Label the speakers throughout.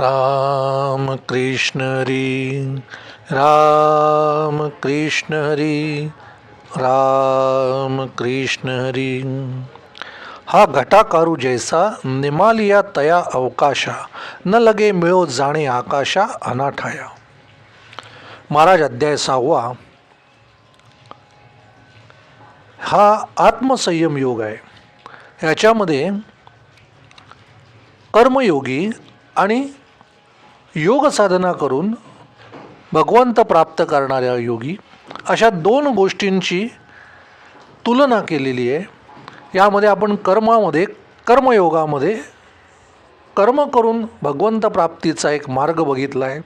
Speaker 1: राम कृष्ण हरी राम कृष्ण हरी राम कृष्ण हरी. हा घटाकारू जैसा निमालिया तया अवकाशा न लगे मिळो जाणे आकाशा अनाठाया. महाराज अध्याय सहावा. हा आत्मसंयम योग आहे. ह्याच्यामध्ये कर्मयोगी आणि योग साधना करून भगवंत प्राप्त करणाऱ्या योगी अशा दोन गोष्टींची तुलना केलेली आहे. यामध्ये आपण कर्मामध्ये कर्मयोगामध्ये कर्म करून भगवंत प्राप्तीचा एक मार्ग बघितला आहे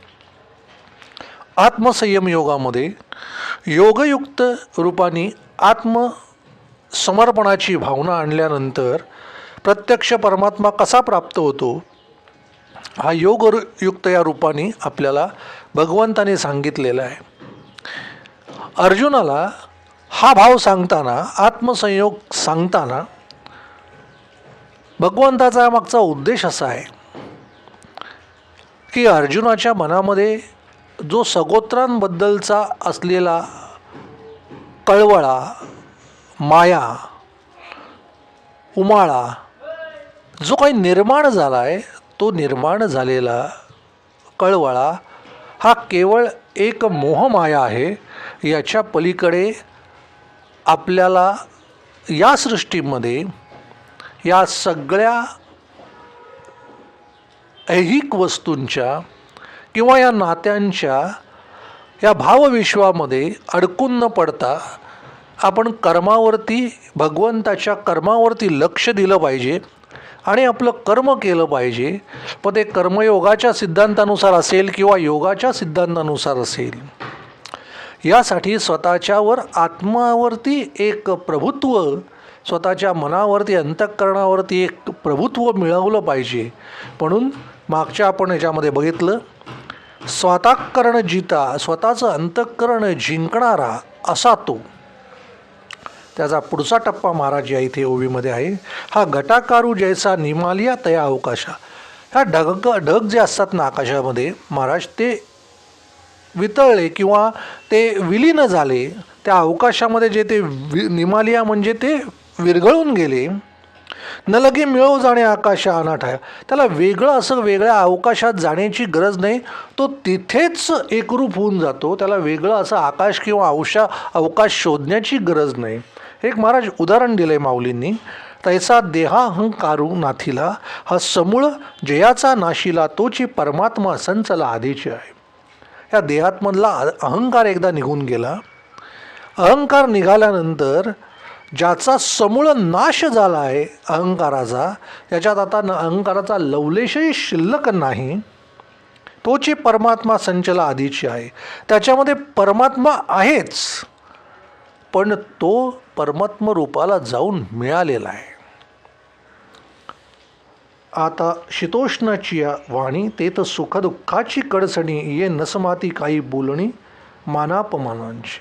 Speaker 1: आत्मसंयम योगामध्ये योगयुक्त रूपाने आत्मसमर्पणाची भावना आणल्यानंतर प्रत्यक्ष परमात्मा कसा प्राप्त होतो? हा योगयुक्त या रूपाने आपल्याला भगवंताने सांगितलेला आहे. अर्जुनाला हा भाव सांगताना आत्मसंयोग सांगताना भगवंताचा मागचा उद्देश असा आहे की अर्जुनाच्या मनामध्ये जो सगोत्रांबद्दलचा असलेला कळवळा माया उमाळा जो काही निर्माण झाला आहे तो निर्माण झालेला कळवळा हा केवळ एक मोहमाया आहे. याच्या पलीकडे आपल्याला या सृष्टीमध्ये या सगळ्या ऐहिक वस्तूंच्या किंवा या नात्यांच्या या भावविश्वामध्ये अडकून न पडता आपण कर्मावरती भगवंताच्या कर्मावरती लक्ष दिलं पाहिजे. आणि आपलं कर्म केलं पाहिजे पण ते कर्मयोगाच्या सिद्धांतानुसार असेल किंवा योगाच्या सिद्धांतानुसार असेल यासाठी स्वतःच्यावर आत्मावरती एक प्रभुत्व स्वतःच्या मनावरती अंतःकरणावरती एक प्रभुत्व मिळवलं पाहिजे. म्हणून मागच्या आपण याच्यामध्ये बघितलं स्वतःकरण जिता स्वतःचं अंतःकरण जिंकणारा असा तो. त्याचा पुढचा टप्पा महाराज या इथे ओवीमध्ये आहे. हा घटाकारू जैसा निमालिया तया अवकाशा. ह्या ढग ढग जे असतात ना आकाशामध्ये महाराज ते वितळले किंवा ते विलीन झाले त्या अवकाशामध्ये जे ते वि निमालिया म्हणजे ते विरघळून गेले. न लगे मिळव जाणे आकाशा अनाठाया. त्याला वेगळं असं वेगळ्या अवकाशात जाण्याची गरज नाही. तो तिथेच एकरूप होऊन जातो. त्याला वेगळं असं आकाश किंवा अवशा अवकाश शोधण्याची गरज नाही. एक महाराज उदाहरण दिलं आहे माऊलींनी. तैसा देहाहंकारू नाथीला हा समूळ जयाचा नाशीला तोची परमात्मा संचला आधीची आहे. या देहातमधला अहंकार एकदा निघून गेला. अहंकार निघाल्यानंतर ज्याचा समूळ नाश झाला आहे अहंकाराचा त्याच्यात आता न अहंकाराचा लवलेशही शिल्लक नाही. तोची परमात्मा संचला आधीची आहे. त्याच्यामध्ये परमात्मा आहेच. पण तो परमात्म रूपाला जाऊन मिळालेला आहे. आता शीतोष्णाची या वाणी ते तर सुखदुःखाची कडसणी ये नसमाती काही बोलणी मानापमानांची.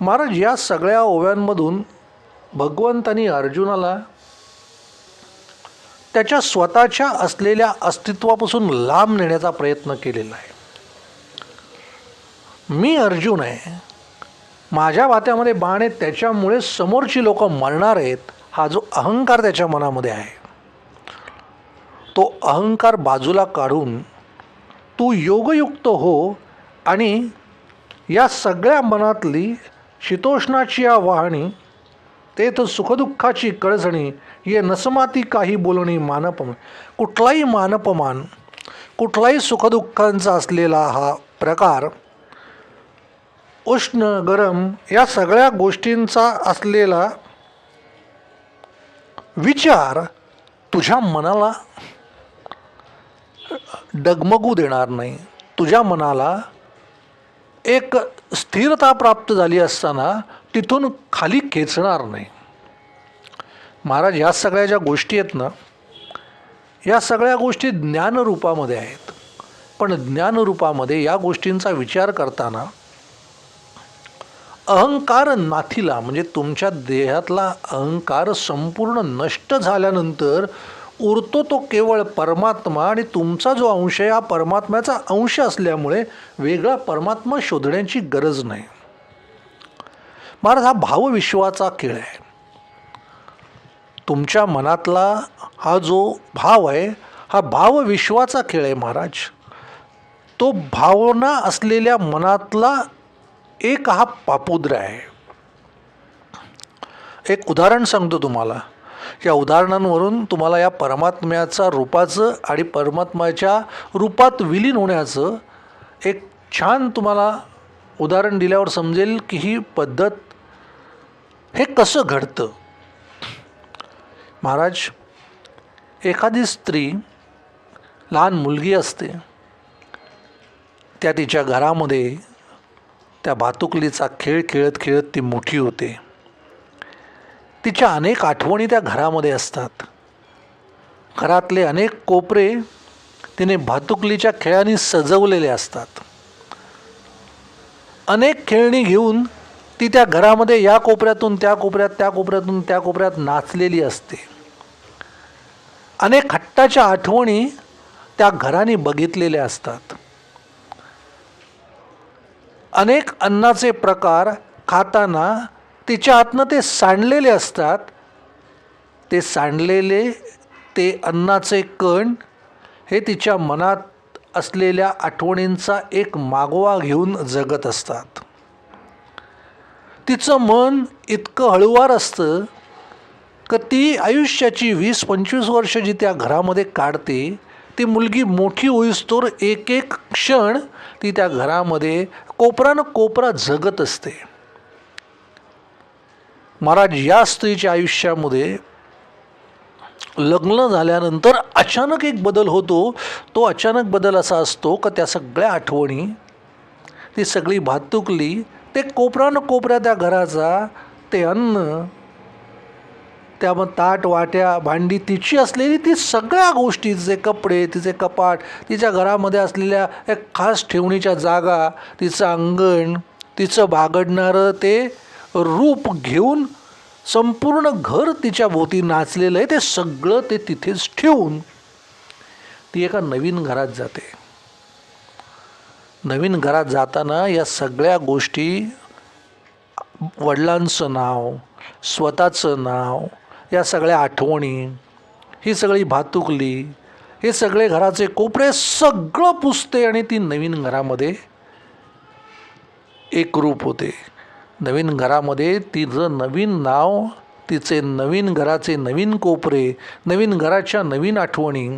Speaker 1: महाराज या सगळ्या ओव्यांमधून भगवंतानी अर्जुनाला त्याच्या स्वतःच्या असलेल्या अस्तित्वापासून लांब नेण्याचा प्रयत्न केलेला आहे. मी अर्जुन आहे. माझ्या वात्यामध्ये बाण आहेत त्याच्यामुळे समोरची लोक मरणार आहेत हा जो अहंकार त्याच्या मनामध्ये आहे. तो अहंकार बाजूला काढून तू योगयुक्त हो आणि या सगळ्या मनातली शीतोष्णाची या वाहणी ते तर सुखदुःखाची कळसणी ये नसमाती काही बोलणी मानपमान कुठलाही मानपमान कुठलाही सुखदुःखांचा असलेला हा प्रकार उष्ण गरम या सगळ्या गोष्टींचा असलेला विचार तुझ्या मनाला डगमगू देणार नाही. तुझ्या मनाला एक स्थिरता प्राप्त झाली असताना तिथून खाली खेचणार नाही. महाराज या सगळ्या ज्या गोष्टी आहेत ना या सगळ्या गोष्टी ज्ञानरूपामध्ये आहेत. पण ज्ञानरूपामध्ये या गोष्टींचा विचार करताना अहंकार नाथीला म्हणजे तुमच्या देहातला अहंकार संपूर्ण नष्ट झाल्यानंतर उरतो तो केवळ परमात्मा आणि तुमचा जो अंश आहे हा परमात्म्याचा अंश असल्यामुळे वेगळा परमात्मा शोधण्याची गरज नाही. महाराज हा भावविश्वाचा खेळ आहे. तुमच्या मनातला हा जो भाव आहे हा भावविश्वाचा खेळ आहे महाराज. तो भावना असलेल्या मनातला एक हा पापुद्र आहे. एक उदाहरण सांगतो तुम्हाला. या उदाहरणांवरून तुम्हाला या परमात्म्याचा रूपाचं आणि परमात्म्याच्या रूपात विलीन होण्याचं एक छान तुम्हाला उदाहरण दिल्यावर समजेल की ही पद्धत हे कसं घडतं? महाराज एखादी स्त्री लहान मुलगी असते. त्या तिच्या घरामध्ये त्या भातुकलीचा खेळ खेळत खेळत ती मोठी होते. तिच्या अनेक आठवणी त्या घरामध्ये असतात. घरातले अनेक कोपरे तिने भातुकलीच्या खेळाने सजवलेले असतात. अनेक खेळणी घेऊन ती त्या घरामध्ये या कोपऱ्यातून त्या कोपऱ्यात त्या कोपऱ्यातून त्या कोपऱ्यात नाचलेली असते. अनेक हट्टाच्या आठवणी त्या घराने बघितलेल्या असतात. अनेक अन्नाचे प्रकार खाताना तिच्या आतनं ते सांडलेले असतात. ते सांडलेले ते अन्नाचे कण हे तिच्या मनात असलेल्या आठवणींचा एक मागोवा घेऊन जगत असतात. तिचं मन इतकं हळुवार असतं का ती आयुष्याची वीस पंचवीस वर्ष जी त्या घरामध्ये काढते ती मुलगी मोठी होईस्तोर एक एक क्षण ती त्या घरामध्ये कोपरानं कोपरा जगत असते. महाराज या स्त्रीच्या आयुष्यामध्ये लग्न झाल्यानंतर अचानक एक बदल होतो. तो अचानक बदल असा असतो का त्या सगळ्या आठवणी ती सगळी भातुकली ते कोपरानं कोपऱ्या त्या घराचा ते अन्न त्या मग ताट वाट्या भांडी तिची असलेली ती सगळ्या गोष्टी तिचे कपडे तिचे कपाट तिच्या घरामध्ये असलेल्या एक खास ठेवणीच्या जागा तिचं अंगण तिचं बागडणारं ते रूप घेऊन संपूर्ण घर तिच्या भोवती नाचलेलं आहे. ते सगळं ते तिथेच ठेवून ती एका नवीन घरात जाते. नवीन घरात जाताना या सगळ्या गोष्टी वडिलांचं नाव स्वतःचं नाव या सगळ्या आठवणी ही सगळी भातुकली हे सगळे घराचे कोपरे सगळं पुसते आणि ती नवीन घरामध्ये एकरूप होते. नवीन घरामध्ये तिचं नवीन नाव तिचे नवीन घराचे नवीन कोपरे नवीन घराच्या नवीन आठवणी.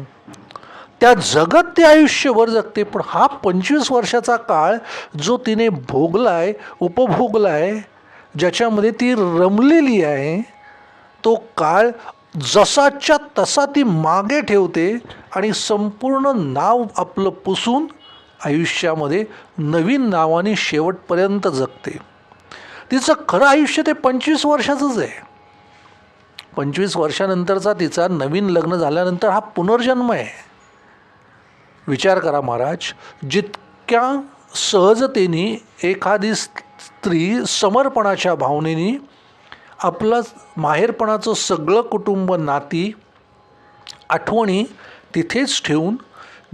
Speaker 1: त्या जगत ते आयुष्यभर जगते पण हा पंचवीस वर्षाचा काळ जो तिने भोगलाय उपभोगलाय ज्याच्यामध्ये ती रमलेली आहे तो काळ जसाच्या तसा ती मागे ठेवते आणि संपूर्ण नाव आपलं पुसून आयुष्यामध्ये नवीन नावाने शेवटपर्यंत जगते. तिचं खरं आयुष्य ते पंचवीस वर्षाचंच आहे. पंचवीस वर्षानंतरचा तिचा नवीन लग्न झाल्यानंतर हा पुनर्जन्म आहे. विचार करा महाराज जितक्या सहजतेने एखादी स्त्री समर्पणाच्या भावनेने आपलं माहेरपणाचं सगळं कुटुंब नाती आठवणी तिथेच ठेवून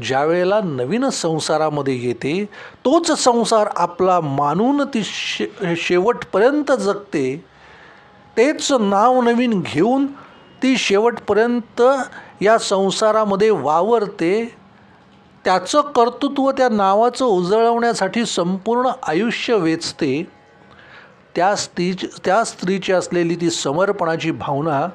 Speaker 1: ज्या वेळेला नवीन संसारामध्ये येते तोच संसार आपला मानून ती शे शेवटपर्यंत जगते तेच नाव नवीन घेऊन ती शेवटपर्यंत या संसारामध्ये वावरते त्याचं कर्तृत्व त्या नावाचं उजळवण्यासाठी संपूर्ण आयुष्य वेचते त्या स्त्री त्या स्त्रीची असलेली ती समर्पणाची भावना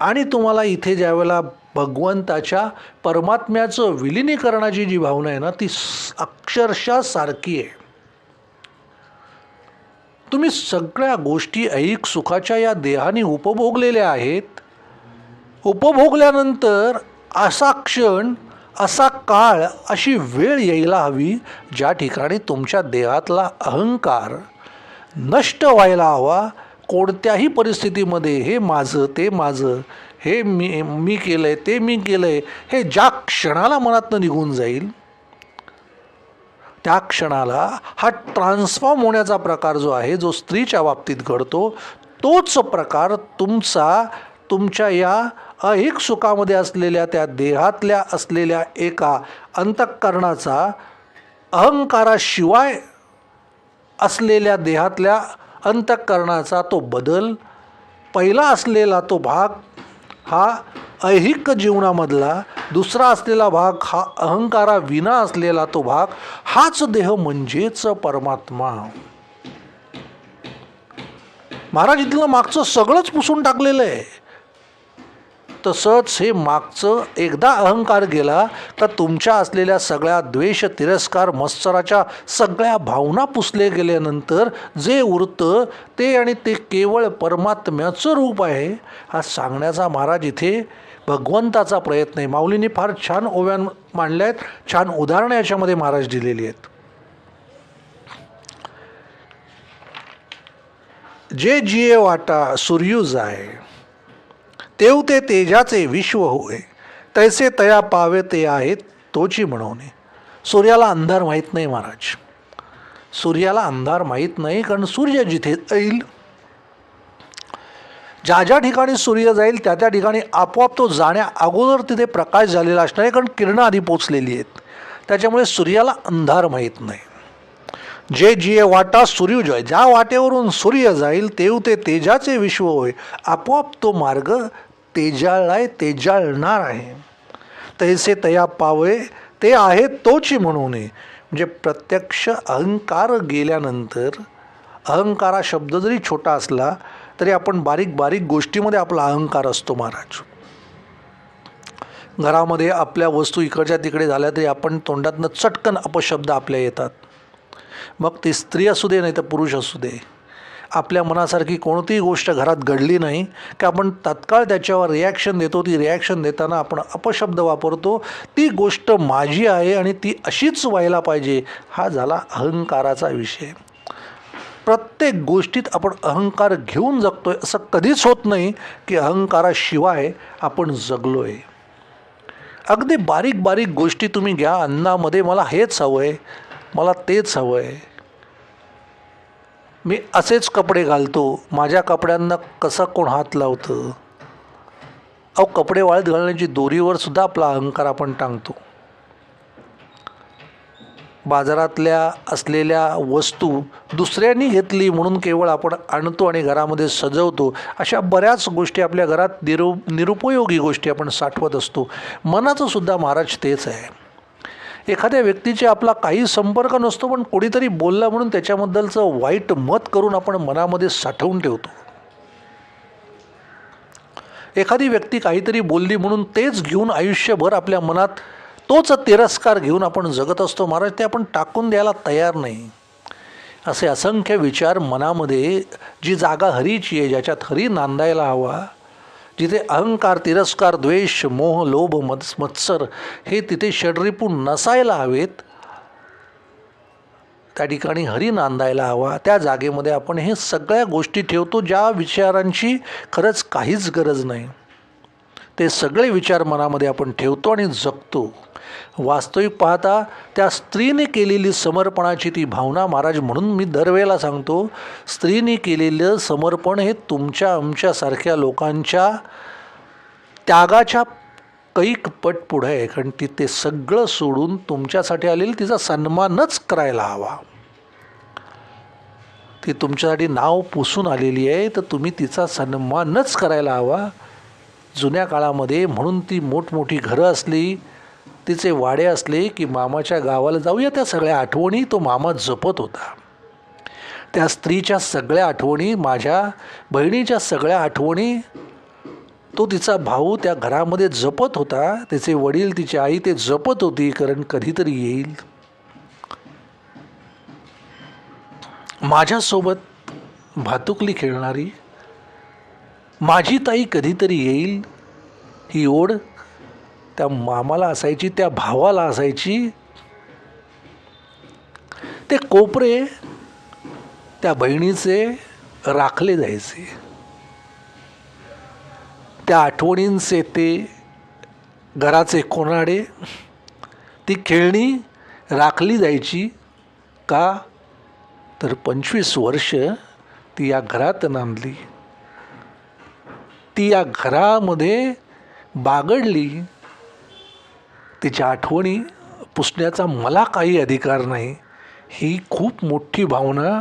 Speaker 1: आणि तुम्हाला इथे ज्यावेळेला भगवंताच्या परमात्म्याचं विलिनीकरणाची जी भावना आहे ना ती अक्षरशः सारखी आहे. तुम्ही सगळ्या गोष्टी ऐक सुखाच्या या देहाने उपभोगलेल्या आहेत. उपभोगल्यानंतर असा क्षण असा काळ अशी वेळ यायला हवी ज्या ठिकाणी तुमच्या देहातला अहंकार नष्ट व्हायला हवा कोणत्याही परिस्थितीमध्ये हे माझं ते माझं हे मी मी केलं आहे ते मी केलं आहे हे ज्या क्षणाला मनातनं निघून जाईल त्या क्षणाला हा ट्रान्सफॉर्म होण्याचा प्रकार जो आहे जो स्त्रीच्या बाबतीत घडतो तोच प्रकार तुमचा तुमच्या या अहिक सुखामध्ये असलेल्या त्या देहातल्या असलेल्या एका अंतःकरणाचा अहंकाराशिवाय असलेल्या देहातल्या अंतःकरणाचा तो बदल पहिला असलेला तो भाग हा ऐहिक जीवनामधला दुसरा असलेला भाग हा अहंकाराविना असलेला तो भाग हाच देह म्हणजेच परमात्मा. महाराज इथलं मागचं सगळंच पुसून टाकलेलं आहे. तसंच हे मागचं एकदा अहंकार गेला तर तुमच्या असलेल्या सगळ्या द्वेष तिरस्कार मत्सराच्या सगळ्या भावना पुसले गेल्यानंतर जे उरतं ते आणि ते केवळ परमात्म्याचं रूप आहे हा सांगण्याचा महाराज इथे भगवंताचा प्रयत्न आहे. माऊलींनी फार छान ओव्यान मांडल्या आहेत छान उदाहरणं याच्यामध्ये महाराज दिलेली आहेत. जे जिये वाटा सूर्यूज आहे. तेव ते तेजाचे विश्व होय. तैसे तया पावे ते आहेत तोची म्हणवणे सूर्याला अंधार माहीत नाही महाराज. सूर्याला अंधार माहीत नाही कारण सूर्य जिथे जाईल ज्या ज्या ठिकाणी सूर्य जाईल त्या त्या ठिकाणी आपोआप तो जाण्या अगोदर तिथे प्रकाश झालेला असणार आहे कारण किरणं आधी पोचलेली आहेत. त्याच्यामुळे सूर्याला अंधार माहीत नाही. जे जिये वाटा सूर्योजय ज्या वाटेवरून सूर्य जाईल तेव ते तेजाचे विश्व होय. आपोआप तो मार्ग तेजाळलाय तेजाळणार आहे. तैसे तया पावळे ते आहे तोची म्हणून. म्हणजे प्रत्यक्ष अहंकार गेल्यानंतर अहंकार हा शब्द जरी छोटा असला तरी आपण बारीक बारीक गोष्टीमध्ये आपला अहंकार असतो महाराज. घरामध्ये आपल्या वस्तू इकडच्या तिकडे झाल्या तरी आपण तोंडातनं चटकन अपशब्द आपल्या येतात. मग ती स्त्री असू दे नाही तर पुरुष असू दे. आपल्या मनासारखी कोणतीही गोष्ट घरात घडली नाही की आपण तत्काळ त्याच्यावर रिॲक्शन देतो ती रिॲक्शन देताना आपण अपशब्द वापरतो ती गोष्ट माझी आहे आणि ती अशीच व्हायला पाहिजे हा झाला अहंकाराचा विषय. प्रत्येक गोष्टीत आपण अहंकार घेऊन जगतोय असं कधीच होत नाही की अहंकाराशिवाय आपण जगलो आहे अगदी बारीक बारीक गोष्टी तुम्ही घ्या अन्नामध्ये मला हेच हवं आहे मला तेच हवं आहे मी असेच कपडे घालतो. माझ्या कपड्यांना कसा कोण हात लावतं? अहो कपडे वाळत घालण्याची दोरीवर सुद्धा आपला अहंकार आपण टांगतो. बाजारातल्या असलेल्या वस्तू दुसऱ्यांनी घेतली म्हणून केवळ आपण आणतो आणि घरामध्ये सजवतो अशा बऱ्याच गोष्टी आपल्या घरात निरु निरुपयोगी गोष्टी आपण साठवत असतो. मनाचं सुद्धा महाराज तेच आहे. एखाद्या व्यक्तीचे आपला काही संपर्क नसतो पण कोणीतरी बोलला म्हणून त्याच्याबद्दलचं वाईट मत करून आपण मनामध्ये साठवून ठेवतो. एखादी व्यक्ती काहीतरी बोलली म्हणून तेच घेऊन आयुष्यभर आपल्या मनात तोच तिरस्कार घेऊन आपण जगत असतो महाराज ते आपण टाकून द्यायला तयार नाही. असे असंख्य विचार मनामध्ये जी जागा हरीची आहे ज्याच्यात हरी नांदायला हवा जिथे अहंकार तिरस्कार द्वेष मोह लोभ मत्स मत्सर हे तिथे षडरिपू नसायला हवेत त्या ठिकाणी हरी नांदायला हवा. त्या जागेमध्ये आपण हे सगळ्या गोष्टी ठेवतो ज्या विचारांची खरंच काहीच गरज नाही. ते सगळे विचार मनामध्ये आपण ठेवतो आणि जगतो. वास्तविक पाहता त्या स्त्रीने केलेली समर्पणाची ती भावना महाराज म्हणून मी दरवेळेला सांगतो स्त्रीने केलेलं समर्पण हे तुमच्या आमच्यासारख्या लोकांच्या त्यागाच्या कैक पट पुढं आहे कारण ती ते सगळं सोडून तुमच्यासाठी आलेली तिचा सन्मानच करायला हवा. ती तुमच्यासाठी नाव पुसून आलेली आहे तर तुम्ही तिचा सन्मानच करायला हवा. जुन्या काळामध्ये म्हणून ती मोठमोठी घरं असली तिचे वाडे असले की मामाच्या गावाला जाऊया त्या सगळ्या आठवणी तो मामा जपत होता. त्या स्त्रीच्या सगळ्या आठवणी माझ्या बहिणीच्या सगळ्या आठवणी तो तिचा भाऊ त्या घरामध्ये जपत होता तिचे वडील तिची आई ते जपत होती कारण कधीतरी येईल. माझ्यासोबत भातुकली खेळणारी माझी ताई कधीतरी येईल ही ओढ त्या मामाला असायची त्या भावाला असायची. ते कोपरे त्या बहिणीचे राखले जायचे. त्या आठवणींचे ते घराचे कोणाडे ती खेळणी राखली जायची का? तर पंचवीस वर्ष ती या घरात नांदली. ती या घरामध्ये बागडली. तिच्या आठवणी पुसण्याचा मला काही अधिकार नाही. ही खूप मोठी भावना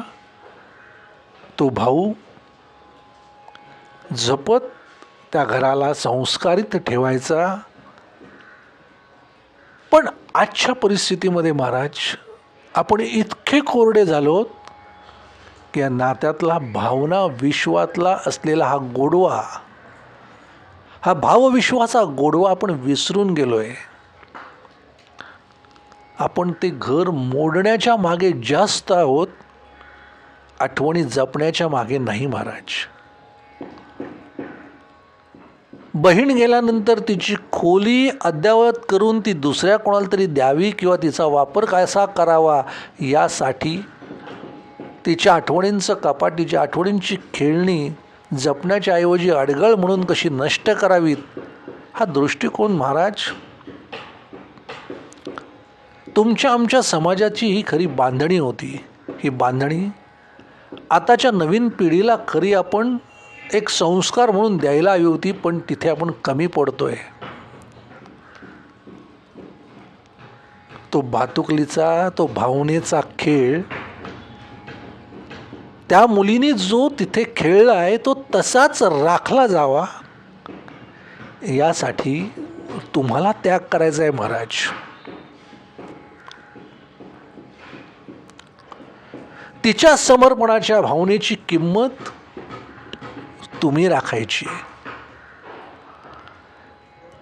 Speaker 1: तो भाऊ जपत त्या घराला संस्कारित ठेवायचा. पण आजच्या परिस्थितीमध्ये महाराज आपण इतके कोरडे झालोत की या नात्यातला भावना विश्वातला असलेला हा गोडवा हा भावविश्वाचा गोडवा आपण विसरून गेलोय. आपण ते घर मोडण्याच्या मागे जास्त आहोत आठवणी जपण्याच्या मागे नाही महाराज. बहीण गेल्यानंतर तिची खोली अद्ययावत करून ती दुसऱ्या कोणाला तरी द्यावी किंवा तिचा वापर कसा करावा यासाठी तिच्या आठवणींचं कपाट तिच्या आठवणींची खेळणी जपण्याच्या ऐवजी अडगळ म्हणून कशी नष्ट करावीत हा दृष्टिकोन महाराज तुमच्या आमच्या समाजाची ही खरी बांधणी होती. ही बांधणी आताच्या नवीन पिढीला खरी आपण एक संस्कार म्हणून द्यायला हवी होती पण तिथे आपण कमी पडतोय. तो भातुकलीचा तो भावनेचा खेळ त्या मुलीने जो तिथे खेळला आहे तो तसाच राखला जावा. यासाठी तुम्हाला त्याग करायचा आहे महाराज. तिच्या समर्पणाच्या भावनेची किंमत तुम्ही राखायची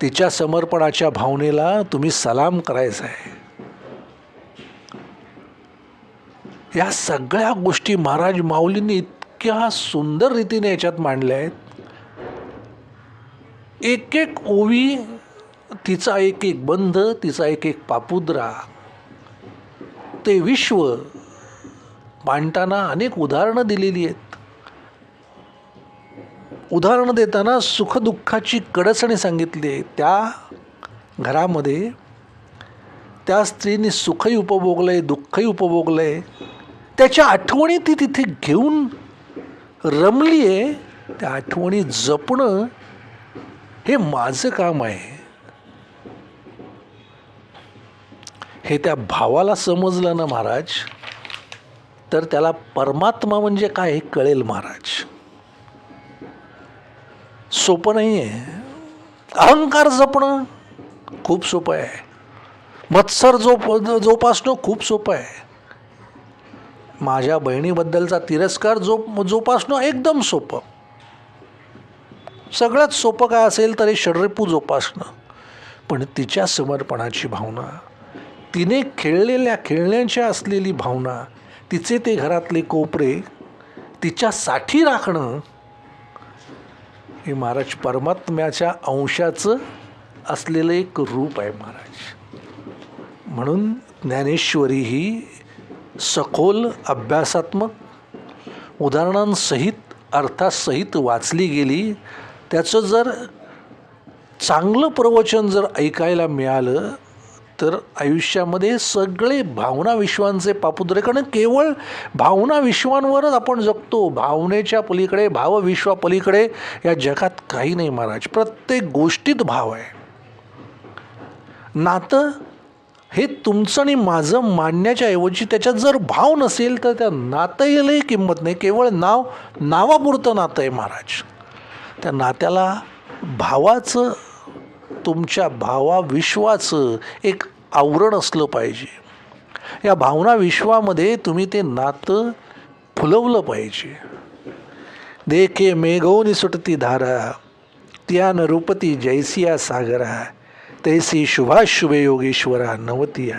Speaker 1: तिच्या समर्पणाच्या भावनेला तुम्ही सलाम करायचा आहे. या सगळ्या गोष्टी महाराज माऊलींनी इतक्या सुंदर रीतीने याच्यात मांडल्या आहेत. एक एक ओवी तिचा एक एक बंध तिचा एक एक पापुद्रा ते विश्व मांडताना अनेक उदाहरणं दिलेली आहेत. उदाहरणं देताना सुखदुःखाची कडचणी सांगितली आहे. त्या घरामध्ये त्या स्त्रीने सुखही उपभोगलं आहे दुःखही उपभोगलं आहे त्याच्या आठवणी ती तिथे घेऊन रमली आहे. त्या आठवणी जपणं हे माझं काम आहे. हे त्या भावाला समजलं ना महाराज? तर त्याला परमात्मा म्हणजे काय हे कळेल महाराज. सोपं नाही आहे अहंकार जपणं खूप सोपं आहे. मत्सर जोप जोपासणं खूप सोपं आहे. माझ्या बहिणीबद्दलचा तिरस्कार जो जोपासणं एकदम सोपं. सगळ्यात सोपं काय असेल तरी षड्रिपू जोपासणं. पण तिच्या समर्पणाची भावना तिने खेळलेल्या खेळण्याची असलेली भावना तिचे ते घरातले कोपरे तिच्यासाठी राखणं हे महाराज परमात्म्याच्या अंशाचं असलेलं एक रूप आहे महाराज. म्हणून ज्ञानेश्वरी ही सखोल अभ्यासात्मक उदाहरणांसहित अर्थासहित वाचली गेली. त्याचं जर चांगलं प्रवचन जर ऐकायला मिळालं तर आयुष्यामध्ये सगळे भावना विश्वांचे पापुद्रे कारण केवळ भावना विश्वांवरच आपण जगतो. भावनेच्या पलीकडे भावविश्वापलीकडे या जगात काही नाही महाराज. प्रत्येक गोष्टीत भाव आहे. नातं हे तुमचं आणि माझं मांडण्याच्या ऐवजी त्याच्यात जर भाव नसेल तर त्या नात्यालाही किंमत नाही. केवळ नाव नावापुरतं नातं आहे महाराज. त्या नात्याला भावाचं तुमच्या भावाविश्वाचं एक आवरण असलं पाहिजे. या भावना विश्वामध्ये तुम्ही ते नातं फुलवलं पाहिजे. देखे मेघोनी सुटती धारा त्यान रूपती जैसिया सागरा तैसी शुभाशुभे योगेश्वरा नवतिया.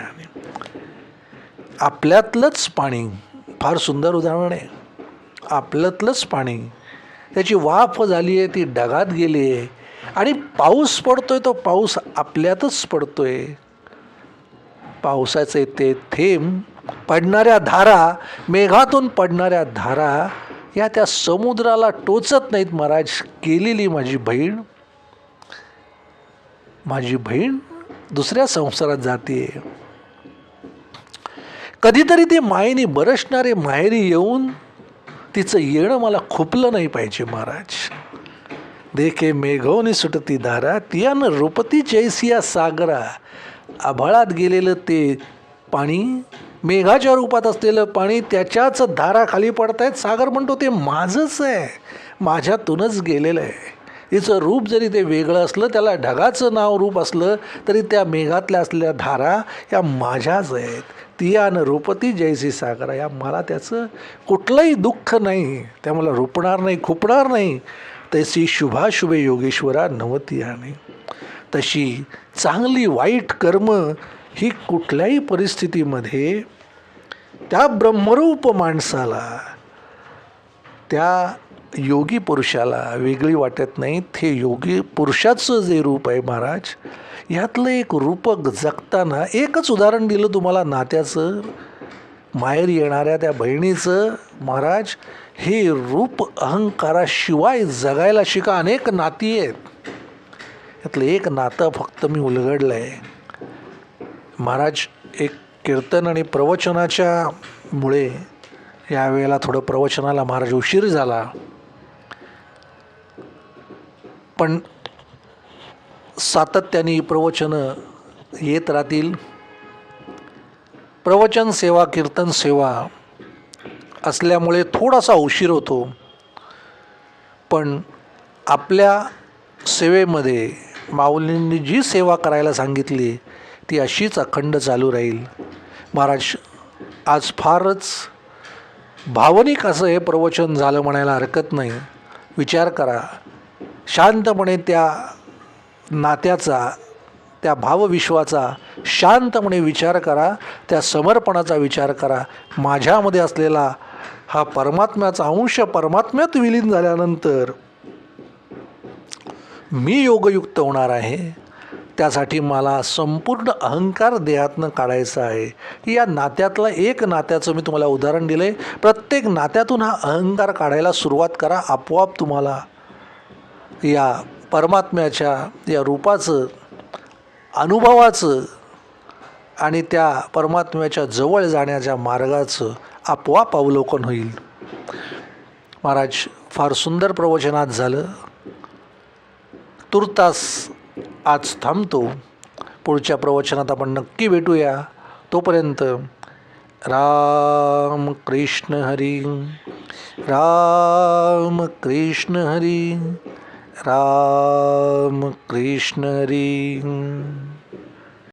Speaker 1: आपल्यातलंच पाणी फार सुंदर उदाहरण आहे. आपल्यातलंच पाणी. त्याची वाफ झाली आहे ती ढगात गेली आहे. आणि पाऊस पडतोय तो पाऊस आपल्यातच पडतोय. पावसाचे ते थेंब पडणाऱ्या धारा मेघातून पडणाऱ्या धारा या त्या समुद्राला टोचत नाहीत महाराज. केलेली माझी बहीण माझी बहीण दुसऱ्या संसारात जाते कधीतरी ते मायेने बरसणारे माहेरी येऊन तिचं येणं मला खुपलं नाही पाहिजे महाराज. देखे मेघोनी सुटती धारा तियान रूपती जैसिया सागरा. आभाळात गेलेलं ते पाणी मेघाच्या रूपात असलेलं पाणी त्याच्याच धारा खाली पडतायत सागर म्हणतो ते माझंच आहे. माझ्यातूनच गेलेलं आहे. तिचं रूप जरी ते वेगळं असलं त्याला ढगाचं नाव रूप असलं तरी त्या मेघातल्या असलेल्या धारा या माझ्याच आहेत. तियान रूपती जैसी सागरा. या मला त्याचं कुठलंही दुःख नाही. त्या मला रुपणार नाही खुपणार नाही. तशी शुभाशुभे योगेश्वरा नवती आणि तशी चांगली वाईट कर्म ही कुठल्याही परिस्थितीमध्ये त्या ब्रह्मरूप माणसाला त्या योगी पुरुषाला वेगळी वाटत नाही. ते योगी पुरुषाचं जे रूप आहे महाराज ह्यातलं एक रूपक जगताना एकच उदाहरण दिलं तुम्हाला नात्याचं माहेर येणाऱ्या त्या बहिणीचं महाराज हे रूप अहंकाराशिवाय जगायला शिका अनेक नाती आहेत. यातलं एक नातं फक्त मी उलगडलं आहे महाराज एक कीर्तन आणि प्रवचनाच्या मुळे यावेळेला थोडं प्रवचनाला महाराज उशीर झाला. पण सातत्याने प्रवचनं येत राहतील. प्रवचन सेवा कीर्तन सेवा असल्यामुळे थोडासा उशीर होतो. पण आपल्या सेवेमध्ये माऊलींनी जी सेवा करायला सांगितली ती अशीच अखंड चालू राहील. महाराज आज फारच भावनिक असं हे प्रवचन झालं म्हणायला हरकत नाही. विचार करा. शांतपणे त्या नात्याचा त्या भावविश्वाचा शांतपणे विचार करा. त्या समर्पणाचा विचार करा. माझ्यामध्ये असलेला हा परमात्म्याचा अंश परमात्म्यात विलीन झाल्यानंतर मी योगयुक्त होणार आहे. त्यासाठी मला संपूर्ण अहंकार देहातनं काढायचा आहे. या नात्यातलं एक नात्याचं मी तुम्हाला उदाहरण दिलं आहे प्रत्येक नात्यातून हा अहंकार काढायला सुरुवात करा. आपोआप तुम्हाला या परमात्म्याच्या या रूपाचं अनुभवाचं आणि त्या परमात्म्याच्या जवळ जाण्याच्या मार्गाचं आपोआप अवलोकन होईल. महाराज फार सुंदर प्रवचनात झालं. तुर्तास आज थांबतो. पुढच्या प्रवचनात आपण नक्की भेटूया. तोपर्यंत राम कृष्ण हरी राम कृष्ण हरी राम कृष्ण हरी.